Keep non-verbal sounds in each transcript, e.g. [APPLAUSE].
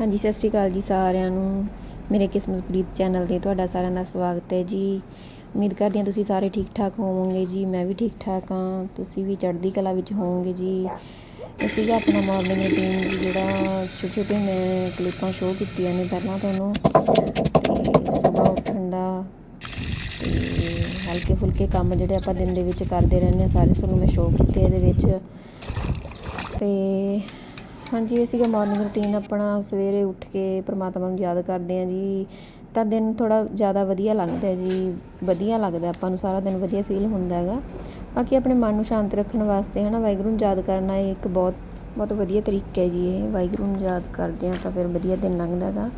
ਹਾਂਜੀ, ਸਤਿ ਸ਼੍ਰੀ ਅਕਾਲ ਜੀ ਸਾਰਿਆਂ ਨੂੰ। ਮੇਰੇ ਕਿਸਮਤ ਪ੍ਰੀਤ ਚੈਨਲ ਤੇ ਤੁਹਾਡਾ ਸਾਰਿਆਂ ਦਾ ਸਵਾਗਤ ਹੈ ਜੀ। ਉਮੀਦ ਕਰਦੀ ਹਾਂ ਤੁਸੀਂ ਸਾਰੇ ਠੀਕ ਠਾਕ ਹੋਵੋਗੇ ਜੀ। ਮੈਂ ਵੀ ਠੀਕ ਠਾਕ ਹਾਂ। ਤੁਸੀਂ ਵੀ ਚੜ੍ਹਦੀ ਕਲਾ ਵਿੱਚ ਹੋਵੋਗੇ ਜੀ। ਅਸੀਂ ਸੀਗਾ ਆਪਣਾ ਮਾਰਨਿੰਗ ਰੂਟੀਨ ਜੀ, ਜਿਹੜਾ ਛੋਟੇ ਛੋਟੇ ਮੈਂ ਕਲਿੱਪਾਂ ਸ਼ੋਅ ਕੀਤੀਆਂ ਨੇ ਪਹਿਲਾਂ ਤੁਹਾਨੂੰ। ਤੇ ਸਵੇਰ ਉੱਠਣ ਦਾ ਤੇ ਹਲਕੇ ਫੁਲਕੇ ਕੰਮ ਜਿਹੜੇ ਆਪਾਂ ਦਿਨ ਦੇ ਵਿੱਚ ਕਰਦੇ ਰਹਿੰਦੇ ਹਾਂ, ਸਾਰੇ ਤੁਹਾਨੂੰ ਮੈਂ ਸ਼ੋਅ ਕੀਤੇ ਇਹਦੇ ਵਿੱਚ। ਤੇ ਹਾਂਜੀ, ਇਹ ਸੀਗਾ ਮਾਰਨਿੰਗ ਰੂਟੀਨ ਆਪਣਾ, ਸਵੇਰੇ ਉੱਠ ਕੇ ਪ੍ਰਮਾਤਮਾ ਨੂੰ ਯਾਦ ਕਰਦੇ ਹਾਂ ਜੀ। ਤਾਂ ਦਿਨ ਥੋੜਾ ਜ਼ਿਆਦਾ ਵਧੀਆ ਲੱਗਦਾ ਜੀ, ਵਧੀਆ ਲੱਗਦਾ, ਆਪਾਂ ਨੂੰ ਸਾਰਾ ਦਿਨ ਵਧੀਆ ਫੀਲ ਹੁੰਦਾ ਹੈਗਾ। ਬਾਕੀ ਆਪਣੇ ਮਨ ਨੂੰ ਸ਼ਾਂਤ ਰੱਖਣ ਵਾਸਤੇ ਹਨਾ, ਵਾਹਿਗੁਰੂ ਨੂੰ ਯਾਦ ਕਰਨਾ ਇਹ ਇੱਕ ਬਹੁਤ ਬਹੁਤ ਵਧੀਆ ਤਰੀਕਾ ਹੈ ਜੀ ਇਹ। ਵਾਹਿਗੁਰੂ ਨੂੰ ਯਾਦ ਕਰਦੇ ਹਾਂ ਤਾਂ ਫਿਰ ਵਧੀਆ ਦਿਨ ਲੰਘਦਾ ਹੈਗਾ।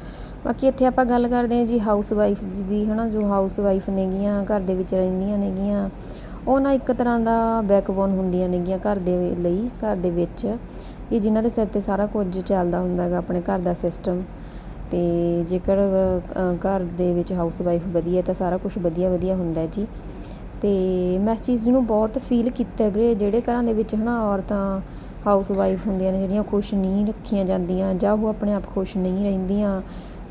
ਬਾਕੀ ਇੱਥੇ ਆਪਾਂ ਗੱਲ ਕਰਦੇ ਹਾਂ ਜੀ ਹਾਊਸ ਵਾਈਫ ਦੀ ਹਨਾ, ਜੋ ਹਾਊਸ ਵਾਈਫ ਨੇਗੀਆਂ, ਘਰ ਦੇ ਵਿੱਚ ਰਹਿੰਦੀਆਂ ਨੇਗੀਆਂ। ਉਹ ਨਾ ਇੱਕ ਤਰ੍ਹਾਂ ਦਾ ਬੈਕਬੋਨ ਹੁੰਦੀਆਂ ਨੇਗੀਆਂ ਘਰ ਦੇ ਲਈ, ਘਰ ਦੇ ਵਿੱਚ। ਇਹ ਜਿਨ੍ਹਾਂ ਦੇ ਸਿਰ ਤੇ ਸਾਰਾ ਕੁਝ ਚੱਲਦਾ ਹੁੰਦਾ ਹੈਗਾ ਆਪਣੇ ਘਰ ਦਾ ਸਿਸਟਮ ਤੇ ਜੇਕਰ ਘਰ ਦੇ ਵਿੱਚ ਹਾਊਸ ਵਾਈਫ ਵਧੀਆ, ਤਾਂ ਸਾਰਾ ਕੁਝ ਵਧੀਆ ਵਧੀਆ ਹੁੰਦਾ ਜੀ। ਤੇ ਮੈਂ ਇਸ ਚੀਜ਼ ਨੂੰ ਬਹੁਤ ਫੀਲ ਕੀਤਾ ਵੀਰੇ ਜਿਹੜੇ ਘਰਾਂ ਦੇ ਵਿੱਚ ਹਨਾ ਔਰਤਾਂ ਹਾਊਸ ਵਾਈਫ ਹੁੰਦੀਆਂ ਨੇ, ਜਿਹੜੀਆਂ ਖੁਸ਼ ਨਹੀਂ ਰੱਖੀਆਂ ਜਾਂਦੀਆਂ ਜਾਂ ਉਹ ਆਪਣੇ ਆਪ ਖੁਸ਼ ਨਹੀਂ ਰਹਿੰਦੀਆਂ।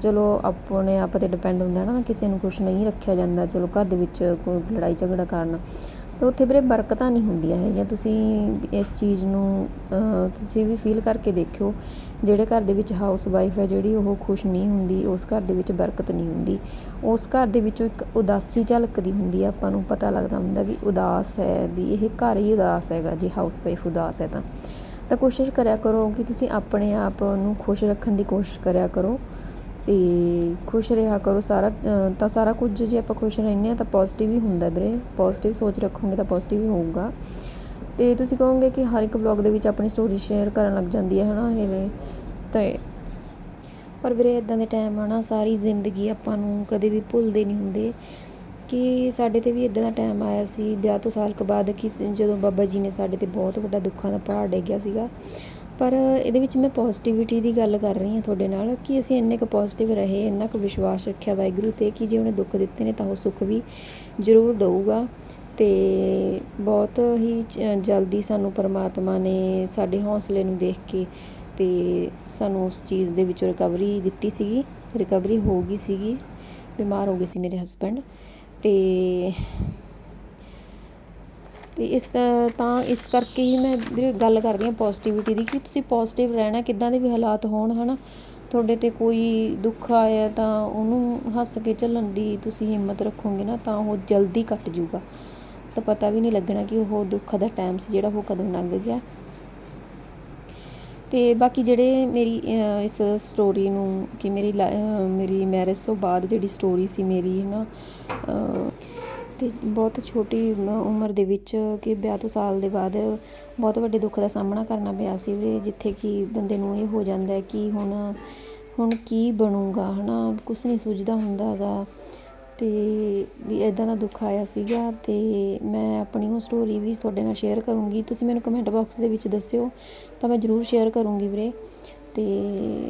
ਚਲੋ ਆਪਣੇ ਆਪ ਤੇ ਡਿਪੈਂਡ ਹੁੰਦਾ ਨਾ, ਕਿਸੇ ਨੂੰ ਖੁਸ਼ ਨਹੀਂ ਰੱਖਿਆ ਜਾਂਦਾ। ਚਲੋ ਘਰ ਦੇ ਵਿੱਚ ਕੋਈ ਲੜਾਈ ਝਗੜਾ ਕਾਰਨ। ਤਾਂ ਉੱਥੇ ਵੀਰੇ ਬਰਕਤਾਂ ਨਹੀਂ ਹੁੰਦੀਆਂ ਹੈਗੀਆਂ। ਤੁਸੀਂ ਇਸ ਚੀਜ਼ ਨੂੰ ਤੁਸੀਂ ਵੀ ਫੀਲ ਕਰਕੇ ਦੇਖਿਓ, ਜਿਹੜੇ ਘਰ ਦੇ ਵਿੱਚ ਹਾਊਸ ਵਾਈਫ ਹੈ ਜਿਹੜੀ ਉਹ ਖੁਸ਼ ਨਹੀਂ ਹੁੰਦੀ, ਉਸ ਘਰ ਦੇ ਵਿੱਚ ਬਰਕਤ ਨਹੀਂ ਹੁੰਦੀ। ਉਸ ਘਰ ਦੇ ਵਿੱਚੋਂ ਇੱਕ ਉਦਾਸੀ ਝਲਕਦੀ ਹੁੰਦੀ ਹੈ ਆਪਾਂ ਨੂੰ ਪਤਾ ਲੱਗਦਾ ਹੁੰਦਾ ਵੀ ਉਦਾਸ ਹੈ, ਵੀ ਇਹ ਘਰ ਹੀ ਉਦਾਸ ਹੈਗਾ, ਜੇ ਹਾਊਸ ਵਾਈਫ ਉਦਾਸ ਹੈ ਤਾਂ। ਤਾਂ ਕੋਸ਼ਿਸ਼ ਕਰਿਆ ਕਰੋ ਕਿ ਤੁਸੀਂ ਆਪਣੇ ਆਪ ਨੂੰ ਖੁਸ਼ ਰੱਖਣ ਦੀ ਕੋਸ਼ਿਸ਼ ਕਰਿਆ ਕਰੋ। ਅਤੇ ਖੁਸ਼ ਰਿਹਾ ਕਰੋ ਸਾਰਾ ਤਾਂ ਸਾਰਾ ਕੁਝ ਜੇ ਆਪਾਂ ਖੁਸ਼ ਰਹਿੰਦੇ ਹਾਂ ਤਾਂ ਪੋਜ਼ਿਟਿਵ ਹੀ ਹੁੰਦਾ ਵੀਰੇ। ਪੋਜ਼ਿਟਿਵ ਸੋਚ ਰੱਖੋਗੇ ਤਾਂ ਪੋਜ਼ਿਟਿਵ ਹੀ ਹੋਊਗਾ। ਅਤੇ ਤੁਸੀਂ ਕਹੋਗੇ ਕਿ ਹਰ ਇੱਕ ਵਲੌਗ ਦੇ ਵਿੱਚ ਆਪਣੀ ਸਟੋਰੀ ਸ਼ੇਅਰ ਕਰਨ ਲੱਗ ਜਾਂਦੀ ਹੈ, ਹਨਾ ਇਹ? ਤੇ ਪਰ ਵੀਰੇ ਇਦਾਂ ਦੇ ਟਾਈਮ ਆ ਨਾ, ਸਾਰੀ ਜ਼ਿੰਦਗੀ ਆਪਾਂ ਨੂੰ ਕਦੇ ਵੀ ਭੁੱਲਦੇ ਨਹੀਂ ਹੁੰਦੇ। ਕਿ ਸਾਡੇ ਤੇ ਵੀ ਇਦਾਂ ਦਾ ਟਾਈਮ ਆਇਆ ਸੀ, ਵਿਆਹ ਤੋਂ ਸਾਲ ਕੁ ਬਾਅਦ ਕਿ ਜਦੋਂ ਬਾਬਾ ਜੀ ਨੇ ਸਾਡੇ ਤੇ ਬਹੁਤ ਵੱਡਾ ਦੁੱਖਾਂ ਦਾ ਪਹਾੜ ਡੇਗਿਆ ਸੀਗਾ। ਪਰ ਇਹਦੇ ਵਿੱਚ ਮੈਂ ਪੋਜ਼ਿਟਿਵਿਟੀ ਦੀ ਗੱਲ ਕਰ ਰਹੀ ਹਾਂ ਤੁਹਾਡੇ ਨਾਲ ਕਿ ਅਸੀਂ ਇੰਨੇ ਕੁ ਪੋਜ਼ਿਟਿਵ ਰਹੇ, ਇੰਨਾ ਕੁ ਵਿਸ਼ਵਾਸ ਰੱਖਿਆ ਵਾਹਿਗੁਰੂ ਤੇ ਕਿ ਜੇ ਉਹਨੇ ਦੁੱਖ ਦਿੱਤੇ ਨੇ ਤਾਂ ਉਹ ਸੁੱਖ ਵੀ ਜ਼ਰੂਰ ਦਊਗਾ। ਤੇ ਬਹੁਤ ਹੀ ਜਲਦੀ ਸਾਨੂੰ ਪਰਮਾਤਮਾ ਨੇ ਸਾਡੇ ਹੌਸਲੇ ਨੂੰ ਦੇਖ ਕੇ ਤੇ ਸਾਨੂੰ ਉਸ ਚੀਜ਼ ਦੇ ਵਿੱਚੋਂ ਰਿਕਵਰੀ ਦਿੱਤੀ ਸੀਗੀ ਰਿਕਵਰੀ ਹੋ ਗਈ ਸੀਗੀ, ਬਿਮਾਰ ਹੋ ਗਏ ਸੀ ਮੇਰੇ ਹਸਬੰਡ ਤੇ ਅਤੇ ਇਸ ਤ- ਤਾਂ ਇਸ ਕਰਕੇ ਹੀ ਮੈਂ ਵੀਰੇ ਗੱਲ ਕਰਦੀ ਹਾਂ ਪੋਜ਼ੀਟਿਵਿਟੀ ਦੀ ਕਿ ਤੁਸੀਂ ਪੋਜ਼ੀਟਿਵ ਰਹਿਣਾ ਕਿੱਦਾਂ ਦੇ ਵੀ ਹਾਲਾਤ ਹੋਣ ਹੈ ਨਾ ਤੁਹਾਡੇ ਤੇ ਕੋਈ ਦੁੱਖ ਆਇਆ ਤਾਂ ਉਹਨੂੰ ਹੱਸ ਕੇ ਝੱਲਣ ਦੀ ਤੁਸੀਂ ਹਿੰਮਤ ਰੱਖੋਗੇ ਨਾ ਤਾਂ ਉਹ ਜਲਦੀ ਕੱਟ ਜੂਗਾ ਤਾਂ ਪਤਾ ਵੀ ਨਹੀਂ ਲੱਗਣਾ ਕਿ ਉਹ ਦੁੱਖ ਦਾ ਟਾਈਮ ਸੀ ਜਿਹੜਾ ਉਹ ਕਦੋਂ ਲੰਘ ਗਿਆ। ਅਤੇ ਬਾਕੀ ਜਿਹੜੇ ਮੇਰੀ ਇਸ ਸਟੋਰੀ ਨੂੰ ਕਿ ਮੇਰੀ ਲਾ- ਮੇਰੀ ਮੈਰਿਜ ਤੋਂ ਬਾਅਦ ਜਿਹੜੀ ਸਟੋਰੀ ਸੀ ਮੇਰੀ ਹੈ ਨਾ ਅਤੇ ਬਹੁਤ ਛੋਟੀ ਉਮਰ ਦੇ ਵਿੱਚ ਕਿ ਵਿਆਹ ਤੋਂ ਸਾਲ ਦੇ ਬਾਅਦ ਬਹੁਤ ਵੱਡੇ ਦੁੱਖ ਦਾ ਸਾਹਮਣਾ ਕਰਨਾ ਪਿਆ ਸੀ ਵੀਰੇ ਜਿੱਥੇ ਕਿ ਬੰਦੇ ਨੂੰ ਇਹ ਹੋ ਜਾਂਦਾ ਕਿ ਹੁਣ ਹੁਣ ਕੀ ਬਣੂਗਾ ਨਾ ਕੁਛ ਨਹੀਂ ਸੁਝਦਾ ਹੁੰਦਾ ਹੈਗਾ। ਅਤੇ ਵੀ ਇੱਦਾਂ ਦਾ ਦੁੱਖ ਆਇਆ ਸੀਗਾ ਅਤੇ ਮੈਂ ਆਪਣੀ ਉਹ ਸਟੋਰੀ ਵੀ ਤੁਹਾਡੇ ਨਾਲ ਸ਼ੇਅਰ ਕਰੂੰਗੀ। ਤੁਸੀਂ ਮੈਨੂੰ ਕਮੈਂਟ ਬਾਕਸ ਦੇ ਵਿੱਚ ਦੱਸਿਓ ਤਾਂ ਮੈਂ ਜ਼ਰੂਰ ਸ਼ੇਅਰ ਕਰੂੰਗੀ ਵੀਰੇ। ਅਤੇ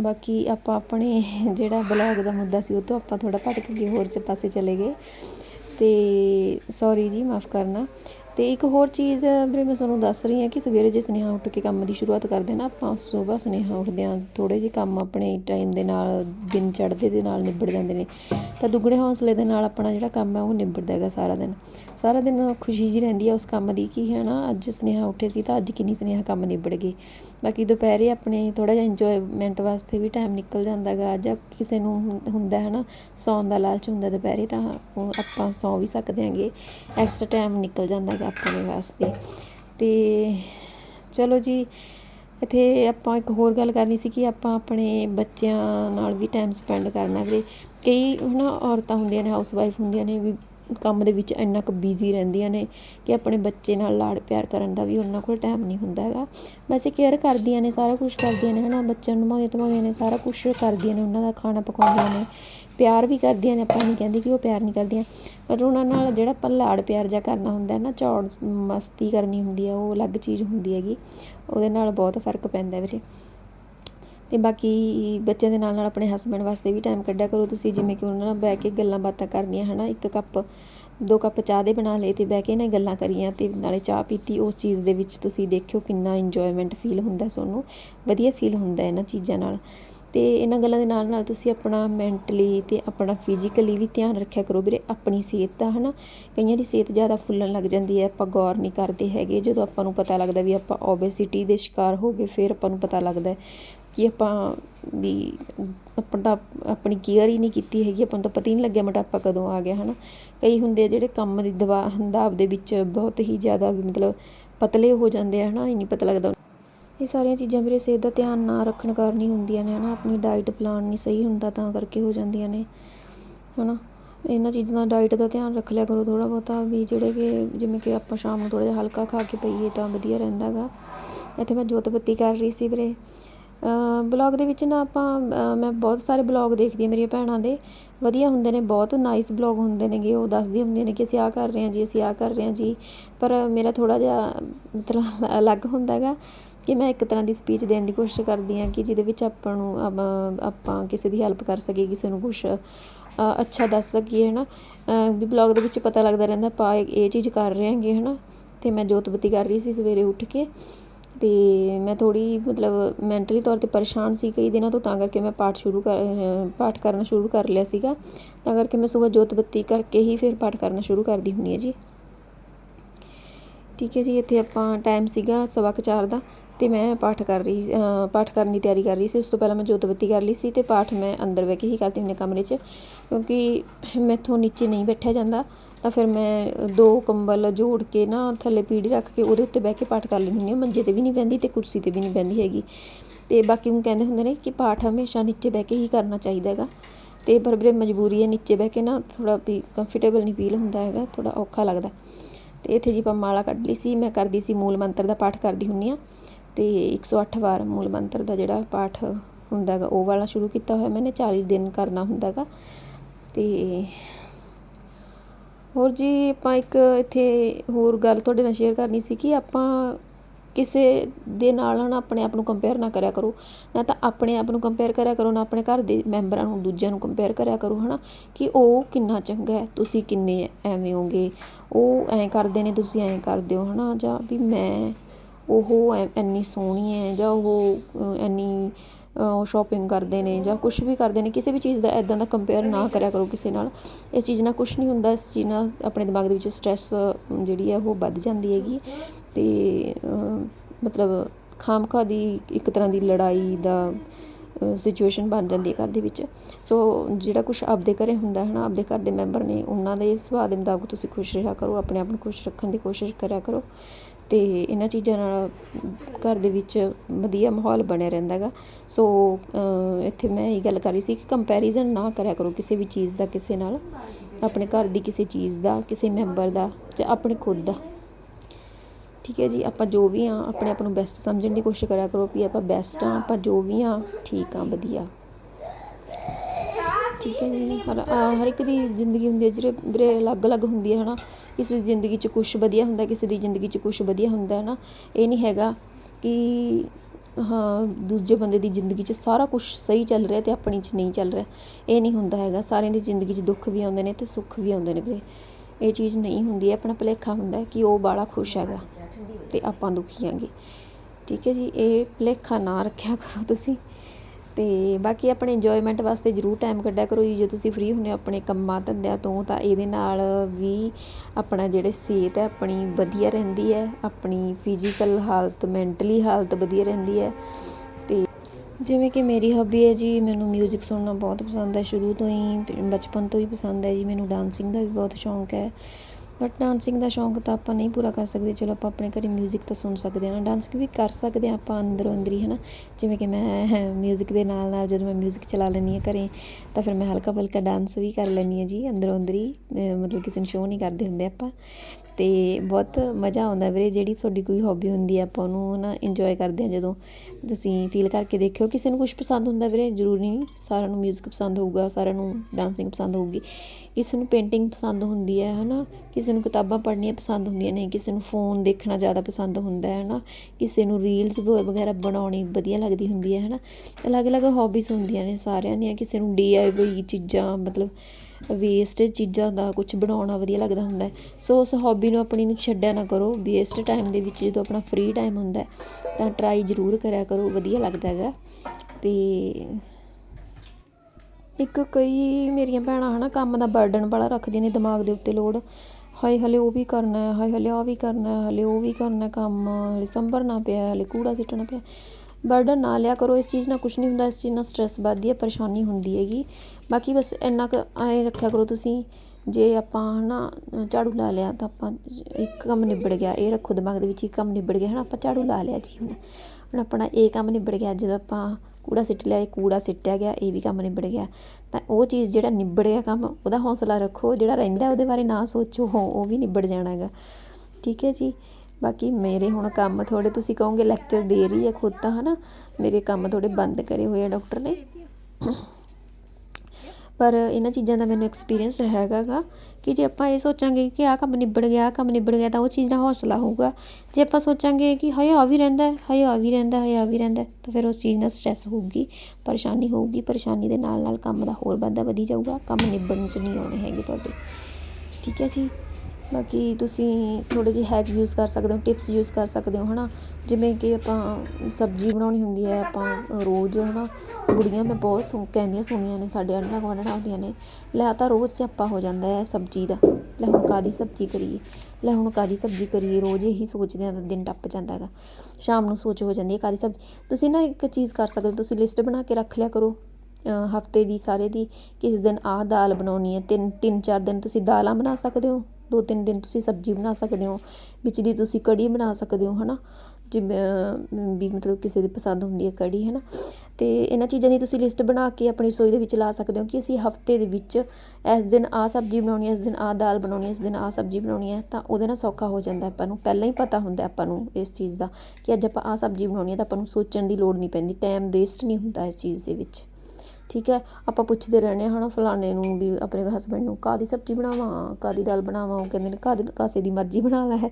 ਬਾਕੀ ਆਪਾਂ ਆਪਣੇ ਜਿਹੜਾ ਬਲੌਗ ਦਾ ਮੁੱਦਾ ਸੀ ਉਹ ਤੋਂ ਆਪਾਂ ਥੋੜਾ ਭਟਕ ਕੇ ਹੋਰ ਚ ਪਾਸੇ ਚਲੇ ਗਏ। ਤੇ ਸੌਰੀ ਜੀ, ਮਾਫ ਕਰਨਾ। ਤੇ ਇੱਕ ਹੋਰ ਚੀਜ਼, ਵੀਰੇ ਮੈਂ ਤੁਹਾਨੂੰ ਦੱਸ ਰਹੀ ਹਾਂ ਕਿ ਸਵੇਰੇ ਜੇ ਸੁਨੇਹਾ ਉੱਠ ਕੇ ਕੰਮ ਦੀ ਸ਼ੁਰੂਆਤ ਕਰਦੇ ਨਾ, ਆਪਾਂ ਸਵੇਰ ਸੁਨੇਹਾ ਉੱਠਦੇ ਹਾਂ ਥੋੜੇ ਜਿਹੇ ਕੰਮ ਆਪਣੇ ਟਾਈਮ ਦੇ ਨਾਲ, ਦਿਨ ਚੜ੍ਹਦੇ ਦੇ ਨਾਲ ਨਿਬੜ ਜਾਂਦੇ ਨੇ। ਤਾਂ ਦੁੱਗਣੇ ਹੌਸਲੇ ਦੇ ਨਾਲ ਆਪਣਾ ਜਿਹੜਾ ਕੰਮ ਹੈ ਉਹ ਨਿਬੜਦਾ ਹੈਗਾ ਸਾਰਾ ਦਿਨ। ਸਾਰਾ ਦਿਨ ਖੁਸ਼ੀ ਜੀ ਰਹਿੰਦੀ ਹੈ ਉਸ ਕੰਮ ਦੀ ਕਿ ਹੈ ਨਾ, ਅੱਜ ਸੁਨੇਹਾ ਉੱਠੇ ਸੀ ਤਾਂ ਅੱਜ ਕਿੰਨੀ ਸੁਨੇਹਾ ਕੰਮ ਨਿਬੜ ਗਏ ਬਾਕੀ ਦੁਪਹਿਰੇ ਆਪਣੇ ਥੋੜਾ ਜਿਹਾ ਇੰਜੋਇਮੈਂਟ ਵਾਸਤੇ ਵੀ ਟਾਈਮ ਨਿਕਲ ਜਾਂਦਾ ਹੈਗਾ, ਜਾਂ ਕਿਸੇ ਨੂੰ ਹੁੰ- ਹੁੰਦਾ ਹੈ ਨਾ, ਸੌਣ ਦਾ ਲਾਲਚ ਹੁੰਦਾ ਦੁਪਹਿਰੇ ਤਾਂ ਉਹ ਆਪਾਂ ਸੌ ਵੀ ਸਕਦੇ ਹਾਂਗੇ ਐਕਸਟਰਾ ਟਾਈਮ ਨਿਕਲ ਜਾਂਦਾ ਹੈਗਾ ਆਪਣੇ ਵਾਸਤੇ। ਤੇ ਚਲੋ ਜੀ, ਇੱਥੇ ਆਪਾਂ ਇੱਕ ਹੋਰ ਗੱਲ ਕਰਨੀ ਸੀ ਕਿ ਆਪਾਂ ਆਪਣੇ ਬੱਚਿਆਂ ਨਾਲ ਵੀ ਟਾਈਮ ਸਪੈਂਡ ਕਰਨਾ ਵੀਰੇ। ਕਈ ਹਨਾ ਔਰਤਾਂ ਹੁੰਦੀਆਂ ਨੇ ਹਾਊਸ ਵਾਈਫ ਹੁੰਦੀਆਂ ਨੇ ਵੀ ਕੰਮ ਦੇ ਵਿੱਚ ਇੰਨਾ ਕੁ ਬਿਜ਼ੀ ਰਹਿੰਦੀਆਂ ਨੇ ਕਿ ਆਪਣੇ ਬੱਚੇ ਨਾਲ ਲਾੜ ਪਿਆਰ ਕਰਨ ਦਾ ਵੀ ਉਹਨਾਂ ਕੋਲ ਟਾਈਮ ਨਹੀਂ ਹੁੰਦਾ ਹੈਗਾ। ਵੈਸੇ ਕੇਅਰ ਕਰਦੀਆਂ ਨੇ, ਸਾਰਾ ਕੁਝ ਕਰਦੀਆਂ ਨੇ ਹਨਾ, ਬੱਚਿਆਂ ਨੂੰ ਨਵਾਉਂਦੀਆਂ ਧਵਾਉਂਦੀਆਂ ਨੇ, ਸਾਰਾ ਕੁਝ ਕਰਦੀਆਂ ਨੇ, ਉਹਨਾਂ ਦਾ ਖਾਣਾ ਪਕਾਉਂਦੀਆਂ ਨੇ। ਪਿਆਰ ਵੀ ਕਰਦੀਆਂ ਨੇ, ਆਪਾਂ ਨਹੀਂ ਕਹਿੰਦੇ ਕਿ ਉਹ ਪਿਆਰ ਨਹੀਂ ਕਰਦੀਆਂ, ਪਰ ਉਹਨਾਂ ਨਾਲ ਜਿਹੜਾ ਆਪਾਂ ਲਾੜ ਪਿਆਰ ਜਿਹਾ ਕਰਨਾ ਹੁੰਦਾ ਨਾ, ਚੌੜ ਮਸਤੀ ਕਰਨੀ ਹੁੰਦੀ ਆ ਉਹ ਅਲੱਗ ਚੀਜ਼ ਹੁੰਦੀ ਹੈਗੀ, ਉਹਦੇ ਨਾਲ ਬਹੁਤ ਫ਼ਰਕ ਪੈਂਦਾ ਵੀਰੇ। ਤੇ ਬਾਕੀ ਬੱਚਿਆਂ ਦੇ ਨਾਲ ਨਾਲ ਆਪਣੇ ਹਸਬੰਡ ਵਾਸਤੇ ਵੀ ਟਾਈਮ ਕੱਢਿਆ ਕਰੋ ਤੁਸੀਂ, ਜਿਵੇਂ ਕਿ ਉਹਨਾਂ ਨਾਲ ਬਹਿ ਕੇ ਗੱਲਾਂ ਬਾਤਾਂ ਕਰਨੀਆਂ, ਹਨਾ, ਇੱਕ ਕੱਪ, ਦੋ ਕੱਪ ਚਾਹ ਦੇ ਬਣਾ ਲਏ ਤੇ ਬਹਿ ਕੇ ਨਾ ਗੱਲਾਂ ਕਰੀਆਂ ਤੇ ਨਾਲੇ ਚਾਹ ਪੀਤੀ, ਉਸ ਚੀਜ਼ ਦੇ ਵਿੱਚ ਤੁਸੀਂ ਦੇਖਿਓ ਕਿੰਨਾ ਇੰਜੋਇਮੈਂਟ ਫੀਲ ਹੁੰਦਾ ਤੁਹਾਨੂੰ ਵਧੀਆ ਫੀਲ ਹੁੰਦਾ ਇਹਨਾਂ ਚੀਜ਼ਾਂ ਨਾਲ। ਅਤੇ ਇਹਨਾਂ ਗੱਲਾਂ ਦੇ ਨਾਲ ਨਾਲ ਤੁਸੀਂ ਆਪਣਾ ਮੈਂਟਲੀ ਅਤੇ ਆਪਣਾ ਫਿਜ਼ੀਕਲੀ ਵੀ ਧਿਆਨ ਰੱਖਿਆ ਕਰੋ ਵੀਰੇ, ਆਪਣੀ ਸਿਹਤ ਦਾ ਹੈ ਨਾ ਕਈਆਂ ਦੀ ਸਿਹਤ ਜ਼ਿਆਦਾ ਫੁੱਲਣ ਲੱਗ ਜਾਂਦੀ ਹੈ, ਆਪਾਂ ਗੌਰ ਨਹੀਂ ਕਰਦੇ ਹੈਗੇ। ਜਦੋਂ ਆਪਾਂ ਨੂੰ ਪਤਾ ਲੱਗਦਾ ਵੀ ਆਪਾਂ ਓਬੇਸਿਟੀ ਦੇ ਸ਼ਿਕਾਰ ਹੋ ਗਏ, ਫਿਰ ਆਪਾਂ ਨੂੰ ਪਤਾ ਲੱਗਦਾ ਕਿ ਆਪਾਂ ਵੀ ਆਪਣਾ ਆਪਣੀ ਕੇਅਰ ਹੀ ਨਹੀਂ ਕੀਤੀ ਹੈਗੀ, ਆਪਾਂ ਨੂੰ ਤਾਂ ਪਤਾ ਹੀ ਨਹੀਂ ਲੱਗਿਆ ਮੋਟਾਪਾ ਕਦੋਂ ਆ ਗਿਆ ਹੈ ਨਾ ਕਈ ਹੁੰਦੇ ਆ ਜਿਹੜੇ ਕੰਮ ਦੀ ਦਵਾ ਹੰਦਾਬ ਦੇ ਵਿੱਚ ਬਹੁਤ ਹੀ ਜ਼ਿਆਦਾ ਵੀ ਮਤਲਬ ਪਤਲੇ ਹੋ ਜਾਂਦੇ ਆ ਹੈ ਨਾ ਇਹ ਨਹੀਂ ਪਤਾ ਲੱਗਦਾ ਇਹ ਸਾਰੀਆਂ ਚੀਜ਼ਾਂ ਵੀਰੇ ਸਿਹਤ ਦਾ ਧਿਆਨ ਨਾ ਰੱਖਣ ਕਾਰਨ ਹੀ ਹੁੰਦੀਆਂ ਨੇ, ਹਨਾ? ਆਪਣੀ ਡਾਈਟ ਪਲਾਨ ਨਹੀਂ ਸਹੀ ਹੁੰਦਾ ਤਾਂ ਕਰਕੇ ਹੋ ਜਾਂਦੀਆਂ ਨੇ, ਹਨਾ? ਇਹਨਾਂ ਚੀਜ਼ਾਂ ਦਾ ਡਾਈਟ ਦਾ ਧਿਆਨ ਰੱਖ ਲਿਆ ਕਰੋ ਥੋੜਾ ਬਹੁਤਾ ਵੀ ਜਿਹੜੇ ਕਿ ਜਿਵੇਂ ਕਿ ਆਪਾਂ ਸ਼ਾਮ ਨੂੰ ਥੋੜਾ ਜਿਹਾ ਹਲਕਾ ਖਾ ਕੇ ਪਈਏ ਤਾਂ ਵਧੀਆ ਰਹਿੰਦਾ ਗਾ। ਇੱਥੇ ਮੈਂ ਜੋਤ ਬੱਤੀ ਕਰ ਰਹੀ ਸੀ ਵੀਰੇ। ਬਲੌਗ ਦੇ ਵਿੱਚ ਨਾ ਆਪਾਂ ਮੈਂ ਬਹੁਤ ਸਾਰੇ ਬਲੌਗ ਦੇਖਦੀ ਹਾਂ ਮੇਰੀਆਂ ਭੈਣਾਂ ਦੇ। ਵਧੀਆ ਹੁੰਦੇ ਨੇ, ਬਹੁਤ ਨਾਈਸ ਬਲੌਗ ਹੁੰਦੇ ਨੇਗੇ। ਉਹ ਦੱਸਦੀ ਹੁੰਦੀਆਂ ਨੇ ਕਿ ਅਸੀਂ ਆਹ ਕਰ ਰਹੇ ਹਾਂ ਜੀ, ਅਸੀਂ ਆਹ ਕਰ ਰਹੇ ਹਾਂ ਜੀ। ਪਰ ਮੇਰਾ ਥੋੜਾ ਜਿਹਾ ਮਤਲਬ ਅਲੱਗ ਹੁੰਦਾ ਹੈਗਾ ਕਿ ਮੈਂ ਇੱਕ ਤਰ੍ਹਾਂ ਦੀ ਸਪੀਚ ਦੇਣ ਦੀ ਕੋਸ਼ਿਸ਼ ਕਰਦੀ ਹਾਂ ਕਿ ਜਿਹਦੇ ਵਿੱਚ ਆਪਾਂ ਨੂੰ ਆਪਾਂ ਕਿਸੇ ਦੀ ਹੈਲਪ ਕਰ ਸਕੀਏ, ਕਿਸੇ ਨੂੰ ਕੁਛ ਅੱਛਾ ਦੱਸ ਸਕੀਏ ਹੈ ਨਾ ਵੀ ਬਲੌਗ ਦੇ ਵਿੱਚ ਪਤਾ ਲੱਗਦਾ ਰਹਿੰਦਾ, ਆਪਾਂ ਇਹ ਚੀਜ਼ ਕਰ ਰਹੇ ਹਾਂਗੇ ਹੈ ਨਾ ਅਤੇ ਮੈਂ ਜੋਤ ਬੱਤੀ ਕਰ ਰਹੀ ਸੀ ਸਵੇਰੇ ਉੱਠ ਕੇ ਅਤੇ ਮੈਂ ਥੋੜ੍ਹੀ ਮਤਲਬ ਮੈਂਟਲੀ ਤੌਰ 'ਤੇ ਪਰੇਸ਼ਾਨ ਸੀ ਕਈ ਦਿਨਾਂ ਤੋਂ, ਤਾਂ ਕਰਕੇ ਮੈਂ ਪਾਠ ਸ਼ੁਰੂ ਕਰ, ਪਾਠ ਕਰਨਾ ਸ਼ੁਰੂ ਕਰ ਲਿਆ ਸੀਗਾ। ਤਾਂ ਕਰਕੇ ਮੈਂ ਸੁਬਾਹ ਜੋਤ ਬੱਤੀ ਕਰਕੇ ਹੀ ਫਿਰ ਪਾਠ ਕਰਨਾ ਸ਼ੁਰੂ ਕਰਦੀ ਹੁੰਦੀ ਹਾਂ ਜੀ। ਠੀਕ ਹੈ ਜੀ, ਇੱਥੇ ਆਪਾਂ ਟਾਈਮ ਸੀਗਾ ਸਵਾ ਕੁ ਚਾਰ ਦਾ। ਅਤੇ ਮੈਂ ਪਾਠ ਕਰ ਰਹੀ ਪਾਠ ਕਰਨ ਦੀ ਤਿਆਰੀ ਕਰ ਰਹੀ ਸੀ। ਉਸ ਤੋਂ ਪਹਿਲਾਂ ਮੈਂ ਜੋਤ ਬੱਤੀ ਕਰ ਲਈ ਸੀ ਅਤੇ ਪਾਠ ਮੈਂ ਅੰਦਰ ਬਹਿ ਕੇ ਹੀ ਕਰਦੀ ਹੁੰਦੀ ਹਾਂ ਕਮਰੇ 'ਚ। ਕਿਉਂਕਿ ਮੈਥੋਂ ਨੀਚੇ ਨਹੀਂ ਬੈਠਿਆ ਜਾਂਦਾ, ਤਾਂ ਫਿਰ ਮੈਂ ਦੋ ਕੰਬਲ ਜੋੜ ਕੇ ਨਾ ਥੱਲੇ ਪੀੜੀ ਰੱਖ ਕੇ ਉਹਦੇ ਉੱਤੇ ਬਹਿ ਕੇ ਪਾਠ ਕਰ ਲੈਂਦੀ ਹੁੰਦੀ ਹਾਂ। ਮੰਜੇ 'ਤੇ ਵੀ ਨਹੀਂ ਬਹਿੰਦੀ ਅਤੇ ਕੁਰਸੀ 'ਤੇ ਵੀ ਨਹੀਂ ਬਹਿੰਦੀ ਹੈਗੀ। ਅਤੇ ਬਾਕੀ ਉਹ ਕਹਿੰਦੇ ਹੁੰਦੇ ਨੇ ਕਿ ਪਾਠ ਹਮੇਸ਼ਾ ਨੀਚੇ ਬਹਿ ਕੇ ਹੀ ਕਰਨਾ ਚਾਹੀਦਾ ਹੈਗਾ। ਅਤੇ ਪਰ ਵੀਰੇ ਮਜਬੂਰੀ ਹੈ ਨੀਚੇ ਬਹਿ ਕੇ ਨਾ ਥੋੜ੍ਹਾ ਵੀ ਕੰਫਰਟੇਬਲ ਨਹੀਂ ਫੀਲ ਹੁੰਦਾ ਹੈਗਾ, ਥੋੜ੍ਹਾ ਔਖਾ ਲੱਗਦਾ। ਅਤੇ ਇੱਥੇ ਜੀ ਆਪਾਂ ਮਾਲਾ ਕੱਢ ਲਈ ਸੀ, ਮੈਂ ਕਰਦੀ ਸੀ ਮੂਲ ਮੰਤਰ ਦਾ ਪਾਠ ਕਰਦੀ ਹੁੰਦੀ ਹਾਂ। ਅਤੇ 108 ਵਾਰ ਮੂਲ ਮੰਤਰ ਦਾ ਜਿਹੜਾ ਪਾਠ ਹੁੰਦਾ ਗਾ ਉਹ ਵਾਲਾ ਸ਼ੁਰੂ ਕੀਤਾ ਹੋਇਆ ਮੈਨੇ 40 ਦਿਨ ਕਰਨਾ ਹੁੰਦਾ ਗਾ ਅਤੇ ਹੋਰ ਜੀ, ਆਪਾਂ ਇੱਕ ਇੱਥੇ ਹੋਰ ਗੱਲ ਤੁਹਾਡੇ ਨਾਲ ਸ਼ੇਅਰ ਕਰਨੀ ਸੀ ਕਿ ਆਪਾਂ ਕਿਸੇ ਦੇ ਨਾਲ ਨਾ ਆਪਣੇ ਆਪ ਨੂੰ ਕੰਪੇਅਰ ਨਾ ਕਰਿਆ ਕਰੋ। ਨਾ ਤਾਂ ਆਪਣੇ ਆਪ ਨੂੰ ਕੰਪੇਅਰ ਕਰਿਆ ਕਰੋ, ਨਾ ਆਪਣੇ ਘਰ ਦੇ ਮੈਂਬਰਾਂ ਨੂੰ, ਦੂਜਿਆਂ ਨੂੰ ਕੰਪੇਅਰ ਕਰਿਆ ਕਰੋ ਹੈ ਨਾ ਕਿ ਉਹ ਕਿੰਨਾ ਚੰਗਾ ਹੈ, ਤੁਸੀਂ ਕਿੰਨੇ ਐਵੇਂ ਹੋਗੇ? ਉਹ ਐਂ ਕਰਦੇ ਨੇ, ਤੁਸੀਂ ਐਂ ਕਰਦੇ ਹੋ ਹੈ ਨਾ ਜਾਂ ਵੀ ਮੈਂ ਉਹ ਐ ਇੰਨੀ ਸੋਹਣੀ ਹੈ ਜਾਂ ਉਹ ਅ, ਇੰਨੀ ਸ਼ੋਪਿੰਗ ਕਰਦੇ ਨੇ ਜਾਂ ਕੁਛ ਵੀ ਕਰਦੇ ਨੇ ਕਿਸੇ ਵੀ ਚੀਜ਼ ਦਾ ਇੱਦਾਂ ਦਾ ਕੰਪੇਅਰ ਨਾ ਕਰਿਆ ਕਰੋ ਕਿਸੇ ਨਾਲ। ਇਸ ਚੀਜ਼ ਨਾਲ ਕੁਛ ਨਹੀਂ ਹੁੰਦਾ ਇਸ ਚੀਜ਼ ਨਾਲ ਆਪਣੇ ਦਿਮਾਗ ਦੇ ਵਿੱਚ ਸਟ੍ਰੈਸ ਜਿਹੜੀ ਹੈ ਉਹ ਵੱਧ ਜਾਂਦੀ ਹੈਗੀ। ਅਤੇ ਮਤਲਬ ਖਾਮਖਾ ਦੀ ਇੱਕ ਤਰ੍ਹਾਂ ਦੀ ਲੜਾਈ ਦਾ ਸਿਚੁਏਸ਼ਨ ਬਣ ਜਾਂਦੀ ਹੈ ਘਰ ਦੇ ਵਿੱਚ। ਸੋ ਜਿਹੜਾ ਕੁਝ ਆਪਦੇ ਘਰੇ ਹੁੰਦਾ ਹੈ ਨਾ, ਆਪਦੇ ਘਰ ਦੇ ਮੈਂਬਰ ਨੇ, ਉਹਨਾਂ ਦੇ ਸੁਭਾਅ ਦੇ ਮੁਤਾਬਕ ਤੁਸੀਂ ਖੁਸ਼ ਰਿਹਾ ਕਰੋ, ਆਪਣੇ ਆਪ ਨੂੰ ਖੁਸ਼ ਰੱਖਣ ਦੀ ਕੋਸ਼ਿਸ਼ ਕਰਿਆ ਕਰੋ। ਅਤੇ ਇਹਨਾਂ ਚੀਜ਼ਾਂ ਨਾਲ ਘਰ ਦੇ ਵਿੱਚ ਵਧੀਆ ਮਾਹੌਲ ਬਣਿਆ ਰਹਿੰਦਾ ਗਾ ਸੋ ਇੱਥੇ ਮੈਂ ਇਹ ਗੱਲ ਕਰ ਰਹੀ ਸੀ ਕਿ ਕੰਪੈਰੀਜ਼ਨ ਨਾ ਕਰਿਆ ਕਰੋ ਕਿਸੇ ਵੀ ਚੀਜ਼ ਦਾ, ਕਿਸੇ ਨਾਲ, ਆਪਣੇ ਘਰ ਦੀ ਕਿਸੇ ਚੀਜ਼ ਦਾ, ਕਿਸੇ ਮੈਂਬਰ ਦਾ ਜਾਂ ਆਪਣੇ ਖੁਦ ਦਾ। ਠੀਕ ਹੈ ਜੀ, ਆਪਾਂ ਜੋ ਵੀ ਹਾਂ, ਆਪਣੇ ਆਪ ਨੂੰ ਬੈਸਟ ਸਮਝਣ ਦੀ ਕੋਸ਼ਿਸ਼ ਕਰਿਆ ਕਰੋ ਵੀ ਆਪਾਂ ਬੈਸਟ ਹਾਂ, ਆਪਾਂ ਜੋ ਵੀ ਹਾਂ, ਠੀਕ ਹਾਂ, ਵਧੀਆ। ਠੀਕ ਹੈ ਜੀ, ਹਰ ਹਰ ਇੱਕ ਦੀ ਜ਼ਿੰਦਗੀ ਹੁੰਦੀ ਹੈ ਜਿਹੜੇ ਵੀਰੇ ਅਲੱਗ-ਅਲੱਗ ਹੁੰਦੀ ਹੈ, ਹਨਾ। ਕਿਸੇ ਦੀ ਜ਼ਿੰਦਗੀ 'ਚ ਕੁਝ ਵਧੀਆ ਹੁੰਦਾ, ਕਿਸੇ ਦੀ ਜ਼ਿੰਦਗੀ 'ਚ ਕੁਝ ਵਧੀਆ ਹੁੰਦਾ ਹੈ ਨਾ ਇਹ ਨਹੀਂ ਹੈਗਾ ਕਿ, ਹਾਂ, ਦੂਜੇ ਬੰਦੇ ਦੀ ਜ਼ਿੰਦਗੀ 'ਚ ਸਾਰਾ ਕੁਝ ਸਹੀ ਚੱਲ ਰਿਹਾ ਤੇ ਆਪਣੀ 'ਚ ਨਹੀਂ ਚੱਲ ਰਿਹਾ। ਇਹ ਨਹੀਂ ਹੁੰਦਾ ਹੈਗਾ, ਸਾਰਿਆਂ ਦੀ ਜ਼ਿੰਦਗੀ 'ਚ ਦੁੱਖ ਵੀ ਆਉਂਦੇ ਨੇ ਤੇ ਸੁੱਖ ਵੀ ਆਉਂਦੇ ਨੇ ਵੀਰੇ। ਇਹ ਚੀਜ਼ ਨਹੀਂ ਹੁੰਦੀ ਹੈ ਆਪਣਾ ਭੁਲੇਖਾ ਹੁੰਦਾ ਕਿ ਉਹ ਬਾਹਲਾ ਖੁਸ਼ ਹੈਗਾ ਅਤੇ ਆਪਾਂ ਦੁਖੀ ਆਂਗੇ ਠੀਕ ਹੈ ਜੀ, ਇਹ ਭੁਲੇਖਾ ਨਾ ਰੱਖਿਆ ਕਰੋ ਤੁਸੀਂ ਅਤੇ ਬਾਕੀ ਆਪਣੇ ਇੰਜੋਇਮੈਂਟ ਵਾਸਤੇ ਜ਼ਰੂਰ ਟਾਈਮ ਕੱਢਿਆ ਕਰੋ ਜੀ, ਜੇ ਤੁਸੀਂ ਫ੍ਰੀ ਹੁੰਦੇ ਹੋ ਆਪਣੇ ਕੰਮਾਂ ਧੰਦਿਆਂ ਤੋਂ, ਤਾਂ ਇਹਦੇ ਨਾਲ ਵੀ ਆਪਣਾ ਜਿਹੜੇ ਸਿਹਤ ਹੈ, ਆਪਣੀ ਵਧੀਆ ਰਹਿੰਦੀ ਹੈ, ਆਪਣੀ ਫਿਜ਼ੀਕਲ ਹਾਲਤ ਮੈਂਟਲੀ ਹਾਲਤ ਵਧੀਆ ਰਹਿੰਦੀ ਹੈ। ਜਿਵੇਂ ਕਿ ਮੇਰੀ ਹੌਬੀ ਹੈ ਜੀ, ਮੈਨੂੰ ਮਿਊਜ਼ਿਕ ਸੁਣਨਾ ਬਹੁਤ ਪਸੰਦ ਹੈ, ਸ਼ੁਰੂ ਤੋਂ ਹੀ, ਬਚਪਨ ਤੋਂ ਹੀ ਪਸੰਦ ਹੈ ਜੀ, ਮੈਨੂੰ ਡਾਂਸਿੰਗ ਦਾ ਵੀ ਬਹੁਤ ਸ਼ੌਂਕ ਹੈ। ਬਟ ਡਾਂਸਿੰਗ ਦਾ ਸ਼ੌਂਕ ਤਾਂ ਆਪਾਂ ਨਹੀਂ ਪੂਰਾ ਕਰ ਸਕਦੇ ਚਲੋ ਆਪਾਂ ਆਪਣੇ ਘਰੇ 뮤직 ਤਾਂ ਸੁਣ ਸਕਦੇ ਹਾਂ ਨਾ ਡਾਂਸਿੰਗ ਵੀ ਕਰ ਸਕਦੇ ਹਾਂ ਆਪਾਂ ਅੰਦਰੋਂ ਅੰਦਰੀ ਹੈ ਨਾ ਜਿਵੇਂ ਕਿ ਮੈਂ [LAUGHS] 뮤직 ਦੇ ਨਾਲ ਨਾਲ ਜਦੋਂ ਮੈਂ 뮤직 ਚਲਾ ਲੈਂਦੀ ਹਾਂ ਘਰੇ ਤਾਂ ਫਿਰ ਮੈਂ ਹਲਕਾ ਫੁਲਕਾ ਡਾਂਸ ਵੀ ਕਰ ਲੈਂਦੀ ਹਾਂ ਜੀ ਅੰਦਰੋਂ ਅੰਦਰੀ ਅਹ ਮਤਲਬ ਕਿਸੇ ਨੂੰ ਸ਼ੋਅ ਨਹੀਂ ਕਰਦੇ ਹੁੰਦੇ ਆਪਾਂ ਤੇ ਬਹੁਤ ਮਜ਼ਾ ਆਉਂਦਾ ਵੀਰੇ ਜਿਹੜੀ ਤੁਹਾਡੀ ਕੋਈ ਹੌਬੀ ਹੁੰਦੀ ਹੈ ਆਪਾਂ ਉਹਨੂੰ ਨਾ ਇੰਜੋਏ ਕਰਦੇ ਹਾਂ ਜਦੋਂ ਤੁਸੀਂ ਫੀਲ ਕਰਕੇ ਦੇਖਿਓ ਕਿਸੇ ਨੂੰ ਕੁਝ ਪਸੰਦ ਹੁੰਦਾ ਵੀਰੇ ਜ਼ਰੂਰੀ ਨਹੀਂ ਸਾਰਿਆਂ ਨੂੰ 뮤직 ਪਸੰਦ ਹੋਊਗਾ ਸਾਰਿਆਂ ਨੂੰ ਡਾਂਸਿੰਗ ਪਸੰਦ ਹੋਊਗੀ ਕਿਸੇ ਨੂੰ ਪੇਂਟਿੰਗ ਪਸੰਦ ਹੁੰਦੀ ਹੈ ਹੈ ਨਾ ਕਿਸੇ ਨੂੰ ਕਿਤਾਬਾਂ ਪੜ੍ਹਨੀਆਂ ਪਸੰਦ ਹੁੰਦੀਆਂ ਨੇ, ਕਿਸੇ ਨੂੰ ਫੋਨ ਦੇਖਣਾ ਜ਼ਿਆਦਾ ਪਸੰਦ ਹੁੰਦਾ ਹੈ ਨਾ ਕਿਸੇ ਨੂੰ ਰੀਲਸ ਵਗੈਰਾ ਬਣਾਉਣੀ ਵਧੀਆ ਲੱਗਦੀ ਹੁੰਦੀ ਹੈ ਹੈ ਨਾ ਅਲੱਗ-ਅਲੱਗ ਹੋਬੀਜ਼ ਹੁੰਦੀਆਂ ਨੇ ਸਾਰਿਆਂ ਦੀਆਂ, ਕਿਸੇ ਨੂੰ ਡੀ ਆਈ ਡੀਆਈਵਾਈ ਚੀਜ਼ਾਂ, ਮਤਲਬ ਵੇਸਟ ਚੀਜ਼ਾਂ ਦਾ ਕੁਝ ਬਣਾਉਣਾ ਵਧੀਆ ਲੱਗਦਾ ਹੁੰਦਾ ਸੋ ਉਸ ਹੋਬੀ ਨੂੰ ਆਪਣੀ ਨੂੰ ਛੱਡਿਆ ਨਾ ਕਰੋ ਵੇਸਟ ਟਾਈਮ ਦੇ ਵਿੱਚ ਜਦੋਂ ਆਪਣਾ ਫ੍ਰੀ ਟਾਈਮ ਹੁੰਦਾ ਤਾਂ ਟਰਾਈ ਜ਼ਰੂਰ ਕਰਿਆ ਕਰੋ, ਵਧੀਆ ਲੱਗਦਾ ਹੈਗਾ। ਤੇ ਇੱਕ ਕਈ ਮੇਰੀਆਂ ਭੈਣਾਂ ਹੈ ਨਾ ਕੰਮ ਦਾ ਬਰਡਨ ਵਾਲਾ ਰੱਖਦੀਆਂ ਨੇ ਦਿਮਾਗ ਦੇ ਉੱਤੇ ਲੋਡ ਹਾਏ ਹਲੇ ਉਹ ਵੀ ਕਰਨਾ ਹਾਏ ਹਾਲੇ ਆ ਵੀ ਕਰਨਾ ਹਾਲੇ ਉਹ ਵੀ ਕਰਨਾ ਕੰਮ, ਹਲੇ ਸੰਭਰਨਾ ਪਿਆ ਹਾਲੇ ਕੂੜਾ ਸਿੱਟਣਾ ਪਿਆ ਬਰਡਨ ਨਾ ਲਿਆ ਕਰੋ, ਇਸ ਚੀਜ਼ ਨਾਲ ਕੁਝ ਨਹੀਂ ਹੁੰਦਾ, ਇਸ ਚੀਜ਼ ਨਾਲ ਸਟ੍ਰੈਸ ਵੱਧਦੀ ਹੈ, ਪਰੇਸ਼ਾਨੀ ਹੁੰਦੀ ਹੈਗੀ। ਬਾਕੀ ਬਸ ਇੰਨਾ ਕੁ ਐਂ ਰੱਖਿਆ ਕਰੋ ਤੁਸੀਂ, ਜੇ ਆਪਾਂ ਹਨਾ ਝਾੜੂ ਲਾ ਲਿਆ ਤਾਂ ਆਪਾਂ ਇੱਕ ਕੰਮ ਨਿਬੜ ਗਿਆ, ਇਹ ਰੱਖੋ ਦਿਮਾਗ ਦੇ ਵਿੱਚ, ਇੱਕ ਕੰਮ ਨਿਬੜ ਗਿਆ, ਹਨਾ ਆਪਾਂ ਝਾੜੂ ਲਾ ਲਿਆ ਜੀ ਹੁਣ ਹੁਣ ਆਪਣਾ ਇਹ ਕੰਮ ਨਿਬੜ ਗਿਆ, ਜਦੋਂ ਆਪਾਂ ਕੂੜਾ ਸਿੱਟ ਲਿਆ, ਇਹ ਕੂੜਾ ਸਿੱਟਿਆ ਗਿਆ, ਇਹ ਵੀ ਕੰਮ ਨਿਬੜ ਗਿਆ। ਤਾਂ ਉਹ ਚੀਜ਼ ਜਿਹੜਾ ਨਿਬੜ ਗਿਆ ਕੰਮ, ਉਹਦਾ ਹੌਸਲਾ ਰੱਖੋ, ਜਿਹੜਾ ਰਹਿੰਦਾ ਉਹਦੇ ਬਾਰੇ ਨਾ ਸੋਚੋ ਹੋ ਉਹ ਵੀ ਨਿਬੜ ਜਾਣਾ ਹੈਗਾ ਠੀਕ ਹੈ ਜੀ? ਬਾਕੀ ਮੇਰੇ ਹੁਣ ਕੰਮ ਥੋੜੇ ਤੁਸੀਂ ਕਹੋਗੇ ਲੈਕਚਰ ਦੇ ਰਹੀ ਹੈ ਖੁਦ ਤਾਂ, ਹਨਾ? ਮੇਰੇ ਕੰਮ ਥੋੜੇ ਬੰਦ ਕਰੇ ਹੋਏ ਆ ਡਾਕਟਰ ਨੇ। ਪਰ ਇਹਨਾਂ ਚੀਜ਼ਾਂ ਦਾ ਮੈਨੂੰ ਐਕਸਪੀਰੀਅੰਸ ਹੈਗਾ ਗਾ ਕਿ ਜੇ ਆਪਾਂ ਇਹ ਸੋਚਾਂਗੇ ਕਿ ਆਹ ਕੰਮ ਨਿਬੜ ਗਿਆ ਆਹ ਕੰਮ ਨਿਬੜ ਗਿਆ ਤਾਂ ਉਹ ਚੀਜ਼ ਦਾ ਹੌਸਲਾ ਹੋਊਗਾ। ਜੇ ਆਪਾਂ ਸੋਚਾਂਗੇ ਕਿ ਹਾਏ ਆ ਵੀ ਰਹਿੰਦਾ ਹੈ, ਹਾਏ ਆ ਵੀ ਰਹਿੰਦਾ ਹਾਏ ਆ ਵੀ ਰਹਿੰਦਾ ਤਾਂ ਫਿਰ ਉਸ ਚੀਜ਼ ਨਾਲ ਸਟ੍ਰੈਸ ਹੋਊਗੀ ਪਰੇਸ਼ਾਨੀ ਹੋਊਗੀ ਪਰੇਸ਼ਾਨੀ ਦੇ ਨਾਲ ਨਾਲ ਕੰਮ ਦਾ ਹੋਰ ਵਾਧਾ ਵਧੀ ਜਾਊਗਾ ਕੰਮ ਨਿਬੜਨ 'ਚ ਨਹੀਂ ਆਉਣੇ ਹੈਗੇ ਤੁਹਾਡੇ। ਠੀਕ ਹੈ ਜੀ? ਬਾਕੀ ਤੁਸੀਂ ਥੋੜੇ ਜਿਹੇ ਹੈਕ ਯੂਜ਼ ਕਰ ਸਕਦੇ ਹੋ, ਟਿਪਸ ਯੂਜ਼ ਕਰ ਸਕਦੇ ਹੋ, ਹਨਾ? ਜਿਵੇਂ ਕਿ ਆਪਾਂ ਸਬਜ਼ੀ ਬਣਾਉਣੀ ਹੁੰਦੀ ਹੈ, ਆਪਾਂ ਰੋਜ਼, ਹਨਾ? ਬੁੜੀਆਂ ਮੈਂ ਬਹੁਤ ਸੁਣ ਕਹਿੰਦੀਆਂ ਸੁਣੀਆਂ ਨੇ, ਸਾਡੇ ਆਂਢਾਂ ਗੁਆਂਢਣਾ ਆਉਂਦੀਆਂ ਨੇ, ਲੈ ਤਾਂ ਰੋਜ਼ ਸਿਆਪਾ ਹੋ ਜਾਂਦਾ ਹੈ ਸਬਜ਼ੀ ਦਾ। ਲੈ ਹੁਣ ਕਾਦੀ ਸਬਜ਼ੀ ਕਰੀਏ? ਲੈ ਹੁਣ ਕਾਦੀ ਸਬਜ਼ੀ ਕਰੀਏ? ਰੋਜ਼ ਇਹੀ ਸੋਚਦੇ ਆ ਤਾਂ ਦਿਨ ਟੱਪ ਜਾਂਦਾ ਹੈਗਾ। ਸ਼ਾਮ ਨੂੰ ਸੋਚ ਹੋ ਜਾਂਦੀ ਹੈ ਕਾਦੀ ਸਬਜ਼ੀ। ਤੁਸੀਂ ਨਾ ਇੱਕ ਚੀਜ਼ ਕਰ ਸਕਦੇ ਹੋ, ਤੁਸੀਂ ਲਿਸਟ ਬਣਾ ਕੇ ਰੱਖ ਲਿਆ ਕਰੋ। ਹਫ਼ਤੇ ਦੀ, ਸਾਰੇ ਦੀ, ਕਿਸ ਦਿਨ ਆਹ ਦਾਲ ਬਣਾਉਣੀ ਹੈ, ਤਿੰਨ ਤਿੰਨ, ਚਾਰ ਦਿਨ ਤੁਸੀਂ ਦਾਲਾਂ ਬਣਾ ਸਕਦੇ ਹੋ। ਦੋ ਤਿੰਨ ਦਿਨ ਤੁਸੀਂ ਸਬਜ਼ੀ ਬਣਾ ਸਕਦੇ ਹੋ, ਵਿੱਚ ਦੀ ਤੁਸੀਂ ਕੜੀ ਬਣਾ ਸਕਦੇ ਹੋ ਹੈ ਨਾ ਜਿਵੇਂ ਵੀ ਮਤਲਬ ਕਿਸੇ ਦੀ ਪਸੰਦ ਹੁੰਦੀ ਹੈ ਕੜੀ ਹੈ ਨਾ ਅਤੇ ਇਹਨਾਂ ਚੀਜ਼ਾਂ ਦੀ ਤੁਸੀਂ ਲਿਸਟ ਬਣਾ ਕੇ ਆਪਣੀ ਰਸੋਈ ਦੇ ਵਿੱਚ ਲਾ ਸਕਦੇ ਹੋ ਕਿ ਅਸੀਂ ਹਫ਼ਤੇ ਦੇ ਵਿੱਚ ਇਸ ਦਿਨ ਆਹ ਸਬਜ਼ੀ ਬਣਾਉਣੀ ਹੈ, ਇਸ ਦਿਨ ਆਹ ਦਾਲ ਬਣਾਉਣੀ ਹੈ, ਇਸ ਦਿਨ ਆਹ ਸਬਜ਼ੀ ਬਣਾਉਣੀ ਹੈ, ਤਾਂ ਉਹਦੇ ਨਾਲ ਸੌਖਾ ਹੋ ਜਾਂਦਾ ਆਪਾਂ ਨੂੰ। ਪਹਿਲਾਂ ਹੀ ਪਤਾ ਹੁੰਦਾ ਆਪਾਂ ਨੂੰ ਇਸ ਚੀਜ਼ ਦਾ ਕਿ ਅੱਜ ਆਪਾਂ ਆਹ ਸਬਜ਼ੀ ਬਣਾਉਣੀ ਹੈ ਤਾਂ ਆਪਾਂ ਨੂੰ ਸੋਚਣ ਦੀ ਲੋੜ ਨਹੀਂ ਪੈਂਦੀ ਟਾਈਮ ਵੇਸਟ ਨਹੀਂ ਹੁੰਦਾ ਇਸ ਚੀਜ਼ ਦੇ ਵਿੱਚ। ਠੀਕ ਹੈ, ਆਪਾਂ ਪੁੱਛਦੇ ਰਹਿੰਦੇ ਹਾਂ ਹਨਾ, ਫਲਾਣੇ ਨੂੰ ਵੀ ਆਪਣੇ ਹਸਬੰਡ ਨੂੰ ਕਾਦੀ ਸਬਜ਼ੀ ਬਣਾਵਾਂ ਕਾਦੀ ਦਾਲ ਬਣਾਵਾਂ, ਉਹ ਕਹਿੰਦੇ ਨੇ ਕਾਦੀ ਕਾਸੇ ਦੀ ਮਰਜ਼ੀ ਬਣਾ ਲੈ।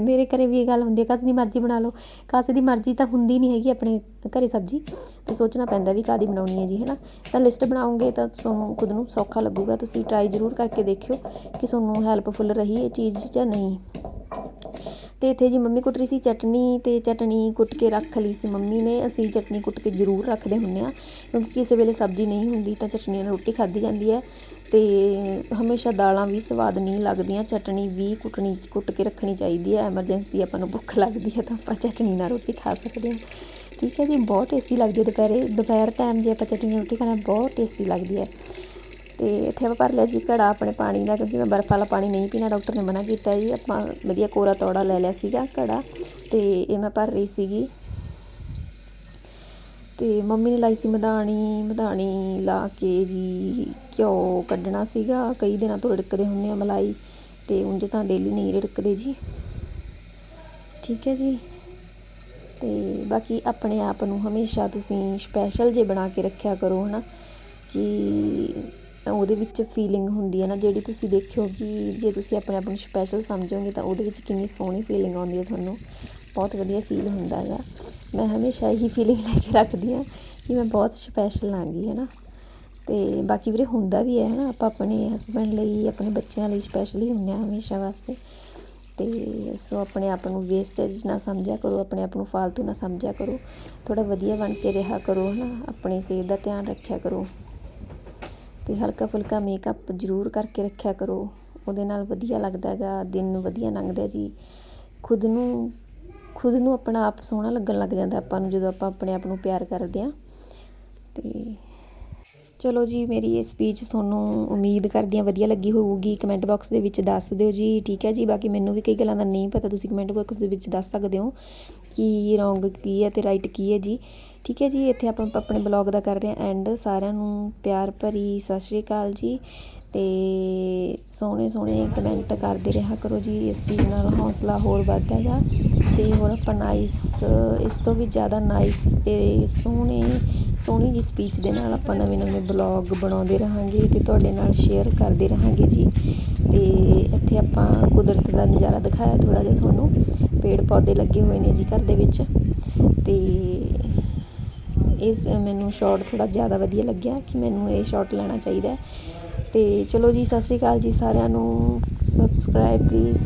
ਮੇਰੇ ਘਰੇ ਵੀ ਇਹ ਗੱਲ ਹੁੰਦੀ ਹੈ, ਕਾਸੇ ਦੀ ਮਰਜ਼ੀ ਬਣਾ ਲਓ। ਕਾਸੇ ਦੀ ਮਰਜ਼ੀ ਤਾਂ ਹੁੰਦੀ ਨਹੀਂ ਹੈਗੀ ਆਪਣੇ ਘਰੇ ਸਬਜ਼ੀ, ਤੇ ਸੋਚਣਾ ਪੈਂਦਾ ਵੀ ਕਾਦੀ ਬਣਾਉਣੀ ਹੈ ਜੀ, ਹਨਾ। ਤਾਂ ਲਿਸਟ ਬਣਾਉਂਗੇ ਤਾਂ ਤੁਹਾਨੂੰ ਖੁਦ ਨੂੰ ਸੌਖਾ ਲੱਗੂਗਾ, ਤੁਸੀਂ ਟਰਾਈ ਜ਼ਰੂਰ ਕਰਕੇ ਦੇਖਿਓ ਕਿ ਤੁਹਾਨੂੰ ਹੈਲਪਫੁਲ ਰਹੀ ਇਹ ਚੀਜ਼ ਜਾਂ ਨਹੀਂ। ਤੇ ਇੱਥੇ ਜੀ ਮੰਮੀ ਕੁੱਟ ਰਹੀ ਸੀ ਚਟਨੀ ਤੇ ਚਟਨੀ ਕੁੱਟ ਕੇ ਰੱਖ ਲਈ ਸੀ ਮੰਮੀ ਨੇ। ਅਸੀਂ ਚਟਨੀ ਕੁੱਟ ਕੇ ਜ਼ਰੂਰ ਰੱਖਦੇ ਹੁੰਨੇ ਆ ਕਿਉਂਕਿ ਕਿਸੇ ਵੇਲੇ ਸਬਜ਼ੀ ਨਹੀਂ ਹੁੰਦੀ ਤਾਂ ਚਟਨੀ ਨਾਲ ਰੋਟੀ ਖਾਧੀ ਜਾਂਦੀ ਹੈ। ਤੇ ਹਮੇਸ਼ਾ ਦਾਲਾਂ ਵੀ ਸਵਾਦ ਨਹੀਂ ਲੱਗਦੀਆਂ, ਚਟਨੀ ਵੀ ਕੁੱਟਣੀ, ਕੁੱਟ ਕੇ ਰੱਖਣੀ ਚਾਹੀਦੀ ਹੈ। ਐਮਰਜੈਂਸੀ ਆਪਾਂ ਨੂੰ ਭੁੱਖ ਲੱਗਦੀ ਹੈ ਤਾਂ ਆਪਾਂ ਚਟਨੀ ਨਾਲ ਰੋਟੀ ਖਾ ਸਕਦੇ ਹਾਂ। ਠੀਕ ਹੈ ਜੀ, ਬਹੁਤ ਟੇਸਟੀ ਲੱਗਦੀ ਹੈ ਦੁਪਹਿਰੇ। ਦੁਪਹਿਰ ਟਾਈਮ ਜੇ ਆਪਾਂ ਚਟਨੀ ਨਾਲ ਰੋਟੀ ਖਾਣਾ, ਬਹੁਤ ਟੇਸਟੀ ਲੱਗਦੀ ਹੈ। ਤੇ ਇੱਥੇ ਆਪਾਂ ਭਰ ਲਿਆ ਜੀ ਘੜਾ ਆਪਣੇ ਪਾਣੀ ਦਾ, ਕਿਉਂਕਿ ਮੈਂ ਬਰਫ਼ ਵਾਲਾ ਪਾਣੀ ਨਹੀਂ ਪੀਣਾ, ਡਾਕਟਰ ਨੇ ਮਨਾ ਕੀਤਾ ਜੀ। ਆਪਾਂ ਵਧੀਆ ਕੋਰਾ ਤੌੜਾ ਲੈ ਲਿਆ ਸੀਗਾ ਘੜਾ ਤੇ ਇਹ ਮੈਂ ਭਰ ਰਹੀ ਸੀਗੀ। ਤੇ ਮੰਮੀ ਨੇ ਲਾਈ ਸੀ ਮਧਾਣੀ ਮਧਾਣੀ ਲਾ ਕੇ ਜੀ ਘਿਓ ਕੱਢਣਾ ਸੀਗਾ। ਕਈ ਦਿਨਾਂ ਤੋਂ ਰਿੜਕਦੇ ਹੁੰਨੇ ਆ ਮਲਾਈ ਤੇ ਉਂਝ ਤਾਂ ਡੇਲੀ ਨਹੀਂ ਰਿੜਕਦੇ ਜੀ। ਠੀਕ ਹੈ ਜੀ। ਤੇ ਬਾਕੀ ਆਪਣੇ ਆਪ ਨੂੰ ਹਮੇਸ਼ਾ ਤੁਸੀਂ ਸਪੈਸ਼ਲ ਜੇ ਬਣਾ ਕੇ ਰੱਖਿਆ ਕਰੋ ਹਨਾ, ਕਿ ਉਹਦੇ ਵਿੱਚ ਫੀਲਿੰਗ ਹੁੰਦੀ ਹੈ ਨਾ, ਜਿਹੜੀ ਤੁਸੀਂ ਦੇਖਿਓ ਕਿ ਜੇ ਤੁਸੀਂ ਆਪਣੇ ਆਪ ਨੂੰ ਸਪੈਸ਼ਲ ਸਮਝੋਗੇ ਤਾਂ ਉਹਦੇ ਵਿੱਚ ਕਿੰਨੀ ਸੋਹਣੀ ਫੀਲਿੰਗ ਆਉਂਦੀ ਹੈ ਤੁਹਾਨੂੰ। ਬਹੁਤ ਵਧੀਆ ਫੀਲ ਹੁੰਦਾ ਹੈਗਾ। ਮੈਂ ਹਮੇਸ਼ਾ ਇਹੀ ਫੀਲਿੰਗ ਲੈ ਕੇ ਰੱਖਦੀ ਹਾਂ ਕਿ ਮੈਂ ਬਹੁਤ ਸਪੈਸ਼ਲ ਆਂਗੀ ਹੈ ਨਾ ਤੇ ਬਾਕੀ ਵੀਰੇ ਹੁੰਦਾ ਵੀ ਹੈ ਨਾ ਆਪਾਂ ਆਪਣੇ ਹਸਬੰਡ ਲਈ, ਆਪਣੇ ਬੱਚਿਆਂ ਲਈ ਸਪੈਸ਼ਲੀ ਹੁੰਨੇ ਆ ਹਮੇਸ਼ਾ ਵਾਸਤੇ। ਤੇ ਸੋ ਆਪਣੇ ਆਪ ਨੂੰ ਵੇਸਟੇਜ ਨਾ ਸਮਝਿਆ ਕਰੋ, ਆਪਣੇ ਆਪ ਨੂੰ ਫਾਲਤੂ ਨਾ ਸਮਝਿਆ ਕਰੋ। ਥੋੜਾ ਵਧੀਆ ਬਣ ਕੇ ਰਿਹਾ ਕਰੋ, ਹਨਾ। ਆਪਣੀ ਸਿਹਤ ਦਾ ਧਿਆਨ ਰੱਖਿਆ ਕਰੋ। ਤੇ ਹਲਕਾ ਫੁਲਕਾ ਮੇਕਅਪ ਜ਼ਰੂਰ ਕਰਕੇ ਰੱਖਿਆ ਕਰੋ। ਉਹਦੇ ਨਾਲ ਵਧੀਆ ਲੱਗਦਾ ਹੈਗਾ, ਦਿਨ ਵਧੀਆ ਲੰਘਦਾ ਜੀ। ਖੁਦ ਨੂੰ ਖੁਦ ਨੂੰ ਆਪਣਾ ਆਪ ਸੋਹਣਾ ਲੱਗਣ ਲੱਗ ਜਾਂਦਾ ਆਪਾਂ ਨੂੰ ਜਦੋਂ ਆਪਾਂ ਆਪਣੇ ਆਪ ਨੂੰ ਪਿਆਰ ਕਰਦੇ ਆ ਤੇ ਚਲੋ ਜੀ, ਮੇਰੀ ਇਹ ਸਪੀਚ ਤੁਹਾਨੂੰ ਉਮੀਦ ਕਰਦੀ ਹਾਂ ਵਧੀਆ ਲੱਗੀ ਹੋਊਗੀ। ਕਮੈਂਟ ਬਾਕਸ ਦੇ ਵਿੱਚ ਦੱਸ ਦਿਓ ਜੀ, ਠੀਕ ਹੈ ਜੀ? ਬਾਕੀ ਮੈਨੂੰ ਵੀ ਕਈ ਗੱਲਾਂ ਦਾ ਨਹੀਂ ਪਤਾ, ਤੁਸੀਂ ਕਮੈਂਟ ਬਾਕਸ ਦੇ ਵਿੱਚ ਦੱਸ ਸਕਦੇ ਹੋ ਕਿ ਰੋਂਗ ਕੀ ਹੈ ਤੇ ਰਾਈਟ ਕੀ ਹੈ ਜੀ। ਠੀਕ ਹੈ ਜੀ, ਇੱਥੇ ਆਪਾਂ ਆਪਣੇ ਬਲੌਗ ਦਾ ਕਰ ਰਹੇ ਹਾਂ ਐਂਡ ਸਾਰਿਆਂ ਨੂੰ ਪਿਆਰ ਭਰੀ ਸਤਿ ਸ਼੍ਰੀ ਅਕਾਲ ਜੀ ਤੇ ਸੋਹਣੇ ਸੋਹਣੇ ਕਮੈਂਟ ਕਰਦੇ ਰਿਹਾ ਕਰੋ ਜੀ, ਇਸ ਚੀਜ਼ ਨਾਲ ਹੌਸਲਾ ਹੋਰ ਵੱਧਦਾ ਹੈਗਾ ਤੇ ਹੋਰ ਆਪਾਂ ਨਾਈਸ ਇਸ ਤੋਂ ਵੀ ਜ਼ਿਆਦਾ ਨਾਈਸ ਤੇ ਸੋਹਣੇ, ਸੋਹਣੀ ਜੀ ਸਪੀਚ ਦੇ ਨਾਲ ਆਪਾਂ ਨਵੇਂ ਨਵੇਂ ਬਲੌਗ ਬਣਾਉਂਦੇ ਰਹਾਂਗੇ ਤੇ ਤੁਹਾਡੇ ਨਾਲ ਸ਼ੇਅਰ ਕਰਦੇ ਰਹਾਂਗੇ ਜੀ। ਤੇ ਇੱਥੇ ਆਪਾਂ ਕੁਦਰਤ ਦਾ ਨਜ਼ਾਰਾ ਦਿਖਾਇਆ ਥੋੜਾ ਜਿਹਾ ਤੁਹਾਨੂੰ ਪੇੜ ਪੌਦੇ ਲੱਗੇ ਹੋਏ ਨੇ ਜੀ ਘਰ ਦੇ ਵਿੱਚ ਤੇ ਇਸ ਮੈਨੂੰ ਸ਼ਾਟ ਥੋੜਾ ਜ਼ਿਆਦਾ ਵਧੀਆ ਲੱਗਿਆ ਕਿ ਮੈਨੂੰ ਇਹ ਸ਼ਾਟ ਲੈਣਾ ਚਾਹੀਦਾ ਹੈ। ਤੇ ਚਲੋ ਜੀ, ਸਤਿ ਸ਼੍ਰੀ ਅਕਾਲ ਜੀ ਸਾਰਿਆਂ ਨੂੰ। Subscribe please